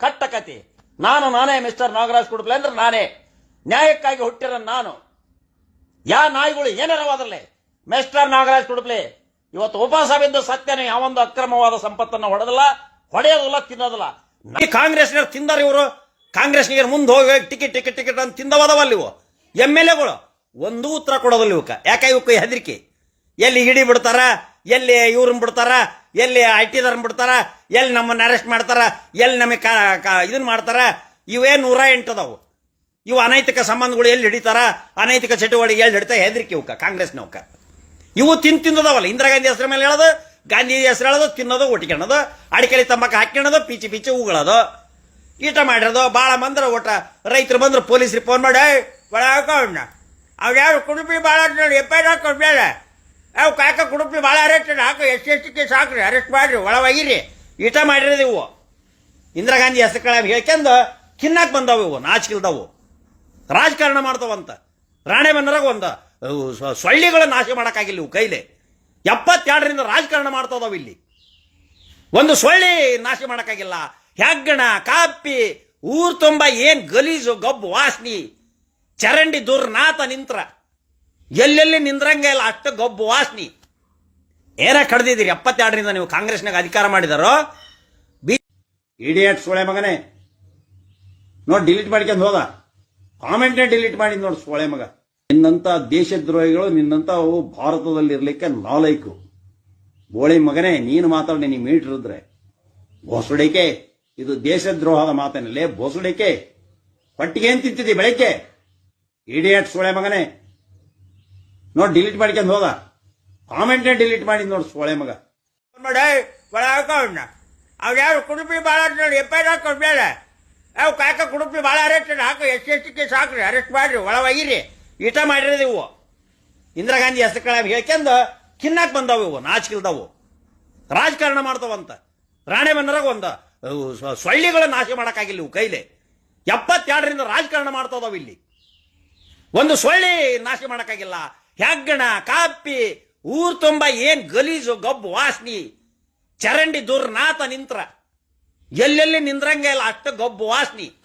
ಕಟ್ಟಕತಿ ನಾನು, ನಾನೇ ಮಿಸ್ಟರ್ ನಾಗರಾಜ್ ಕುಡುಪ್ಲೆ ಅಂದ್ರೆ ನಾನೇ. ನ್ಯಾಯಕ್ಕಾಗಿ ಹುಟ್ಟಿರೋ ನಾನು. ಯಾ ನಾಯಿಗಳು ಏನಾರವಾದ್ರಲ್ಲೇ ಮಿಸ್ಟರ್ ನಾಗರಾಜ್ ಕುಡುಪ್ಲೆ, ಇವತ್ತು ಉಪವಾಸ ಬಿದ್ದು ಯಾವ ಯಾವೊಂದು ಅಕ್ರಮವಾದ ಸಂಪತ್ತನ್ನು ಹೊಡೆದಲ್ಲ, ಹೊಡೆಯೋದಿಲ್ಲ, ತಿನ್ನೋದಿಲ್ಲ. ಕಾಂಗ್ರೆಸ್ ಕಾಂಗ್ರೆಸ್ನವ್ರು ತಿಂದಾರ ಇವರು. ಕಾಂಗ್ರೆಸ್ನಿಗೆ ಮುಂದೆ ಹೋಗಿ ಟಿಕೆಟ್ ಟಿಕೆಟ್ ಟಿಕೆಟ್ ಅಂತ ತಿಂದವದವಲ್ಲ ಇವು ಎಂ ಎಲ್ ಎಗಳು. ಒಂದೂ ಉತ್ತರ ಕೊಡೋದಿಲ್ಲ ಇವಕ್ಕೆ. ಯಾಕೆ ಇವಕ್ಕೆ ಹೆದರಿಕೆ? ಎಲ್ಲಿ ಹಿಡಿ ಬಿಡ್ತಾರ? ಎಲ್ಲಿ ಇವ್ರನ್ನ ಬಿಡ್ತಾರ? ಎಲ್ಲಿ ಐ ಟಿದವ್ರನ್ನ ಬಿಡ್ತಾರ, ಎಲ್ಲಿ ನಮ್ಮನ್ನ ಅರೆಸ್ಟ್ ಮಾಡ್ತಾರ, ಎಲ್ಲಿ ನಮಗೆ ಇದನ್ನ ಮಾಡ್ತಾರ, ಇವೇ ನೂರ ಎಂಟು ಅದಾವು. ಇವು ಅನೈತಿಕ ಸಂಬಂಧಗಳು ಎಲ್ಲಿ ಹಿಡಿತಾರ, ಅನೈತಿಕ ಚಟುವಟಿಕೆ ಎಲ್ಲಿ ಹಿಡಿತಾ ಹೆದರಿಕೆ ಇವಕ್ಕ ನೌಕ. ಇವು ತಿನ್ ತಿಂದದವಲ್ಲ, ಇಂದಿರಾ ಗಾಂಧಿ ಹೆಸರ ಮೇಲೆ ಹೇಳೋದು, ಗಾಂಧಿ ಹೆಸರು ಹೇಳೋದು, ತಿನ್ನೋದು ಒಟ್ಟಿಕೊಳ್ಳೋದು ಅಡಿಕೆಲಿ ತಂಬಾಕು ಹಾಕ್ಕೊಳ್ಳೋದು ಪೀಚಿ ಪೀಚಿ ಉಗಳೋದು. ಈಟ ಮಾಡಿರೋದು ಭಾಳ ಬಂದ್ರೆ ಒಟ್ಟ ರೈತರು ಬಂದ್ರೆ, ಪೊಲೀಸ್ರಿಗೆ ಫೋನ್ ಮಾಡಿ ಒಳಗೆ ಅವ್ರು ಅವ್ ಯಾರು ಕುಡುಪಿ ಭಾಳ ಎಫ್ ಕೊಡ್ಬೇಡ ಅವು ಕಾಕ ಕುಡುಪಿ ಭಾಳ ಅರೆಸ್ಟ್ ಹಾಕು, ಎಷ್ಟು ಎಷ್ಟು ಕೇಸ್ ಹಾಕ್ರಿ, ಅರೆಸ್ಟ್ ಮಾಡ್ರಿ ಒಳ ಒಗಿರಿ ಈಟ ಮಾಡಿರೋದು ಇವು. ಇಂದಿರಾ ಗಾಂಧಿ ಹೆಸರು ಕಳ ಹೇಳ್ಕೊಂಡು ಕಿನ್ನಾಕ್ ಬಂದವು ಇವು, ನಾಚಿಕಿಲ್ದವು. ರಾಜಕಾರಣ ಮಾಡ್ತಾವಂತ ರಾಣೆ ಬಂದರಾಗ ಒಂದು ಸೊಳ್ಳಿಗಳ ನಾಶ ಮಾಡೋಕ್ಕಾಗಿಲ್ಲ ಇವು ಕೈಲಿ. ಎಪ್ಪತ್ತೆರಡರಿಂದ ರಾಜಕಾರಣ ಮಾಡ್ತಾವ್ ಇಲ್ಲಿ. ಒಂದು ಸೊಳ್ಳಿ ನಾಶ ಮಾಡೋಕ್ಕಾಗಿಲ್ಲ. ಹೆಗ್ಗಣ, ಕಾಪಿ, ಊರ್ ತುಂಬ ಏನ್ ಗಲೀಜು, ಗಬ್ಬು, ವಾಸ್ನಿ, ಚರಂಡಿ ದುರ್ನಾಥ ನಿಂತ್ರ. ಎಲ್ಲೆಲ್ಲಿ ನಿಂದ್ರಂಗೆ ಇಲ್ಲ, ಅಷ್ಟು ಗಬ್ಬು ವಾಸ್ನಿ. ಏನ ಕಡ್ದಿದ್ದೀರಿ, ಎಪ್ಪತ್ತೆರಡರಿಂದ ನೀವು ಕಾಂಗ್ರೆಸ್ನಾಗ ಅಧಿಕಾರ ಮಾಡಿದಾರೋ? ಬಿ ಇಡಿಯಟ್ ಸೋಳೆ ಮಗನೇ. ನೋಡಿ ಡಿಲೀಟ್ ಮಾಡ್ಕೊಂಡು ಹೋದ. ಕಾಮೆಂಟ್ನೇ ಡಿಲೀಟ್ ಮಾಡಿದ್ ನೋಡಿ ಸೋಳೆ ಮಗ. ನಿನ್ನಂತ ದೇಶದ್ರೋಹಿಗಳು, ನಿನ್ನಂತ ಅವು ಭಾರತದಲ್ಲಿ ಇರ್ಲಿಕ್ಕೆ ನಾಲೈಕು. ಬೋಳಿ ಮಗನೇ, ನೀನು ಮಾತಾಡಿ, ನಿನಗೆ ಮೀಟರ್ ಇದ್ರೆ. ಬೋಸುಡಿಕೆ, ಇದು ದೇಶದ್ರೋಹದ ಮಾತನಲ್ಲೇ, ಬೋಸುಡಿಕೆ. ಪಟ್ಟಿಗೆ ಏನ್ ತಿಂತಿದ್ದಿ ಬೆಳಗ್ಗೆ? ಇಡಿಯಟ್ ಸೋಳೆ ಮಗನೇ. ನೋಡಿ ಡಿಲೀಟ್ ಮಾಡ್ಕೊಂಡು ಹೋದ ಕಾಮೆಂಟ್ನೇ ಡಿಲೀಟ್ ಮಾಡಿದ್ ನೋಡಿ ಸೊಳೆ ಮಗ. ಮಾಡಿ, ಒಳ ಹಾಕೋಣ ಕುಡುಪಿ ಭಾಳ ನೋಡಿ ಎಪ್ಪ ಕೊಡ್ಬೇಡ ಅವು ಕಾಕ ಕುಡುಪಿ ಭಾಳ ಅರೆಸ್ಟ್ ಹಾಕು ಎಷ್ಟು ಎಷ್ಟು ಕೇಸ್ ಹಾಕ್ರಿ, ಅರೆಸ್ಟ್ ಮಾಡ್ರಿ ಒಳ ಒಯ್ಯಿರಿ. ಈಟ ಮಾಡಿರೋದು ಇವು. ಇಂದಿರಾ ಗಾಂಧಿ ಹೆಸರು ಕಳ ಹೇಳ್ಕೊಂಡು ಕಿನ್ನಾಕ್ ಬಂದವು ಇವು, ನಾಚಿಕಿಲ್ದವು. ರಾಜಕಾರಣ ಮಾಡ್ತಾವಂತ ರಾಣೆ ಬಂದ್ರಾಗ ಒಂದು ಸೊಳ್ಳಿಗಳ ನಾಶ ಮಾಡೋಕ್ಕಾಗಿಲ್ಲ ಇವು ಕೈಲಿ. ಎಪ್ಪತ್ತೆರಡರಿಂದ ರಾಜಕಾರಣ ಮಾಡ್ತಾದವು ಇಲ್ಲಿ. ಒಂದು ಸೊಳ್ಳಿ ನಾಶ ಮಾಡೋಕ್ಕಾಗಿಲ್ಲ. ಹೆಗ್ಗಣ ಕಾಪಿ ಊರ್ ತುಂಬ ಏನ್ ಗಲೀಜು, ಗಬ್ಬು, ವಾಸನಿ, ಚರಂಡಿ ದುರ್ನಾಥ ನಿಂತ್ರ. ಎಲ್ಲೆಲ್ಲಿ ನಿಂದ್ರಂಗ ಇಲ್ಲ ಅಷ್ಟು ಗಬ್ಬು, ವಾಸ್ನಿ.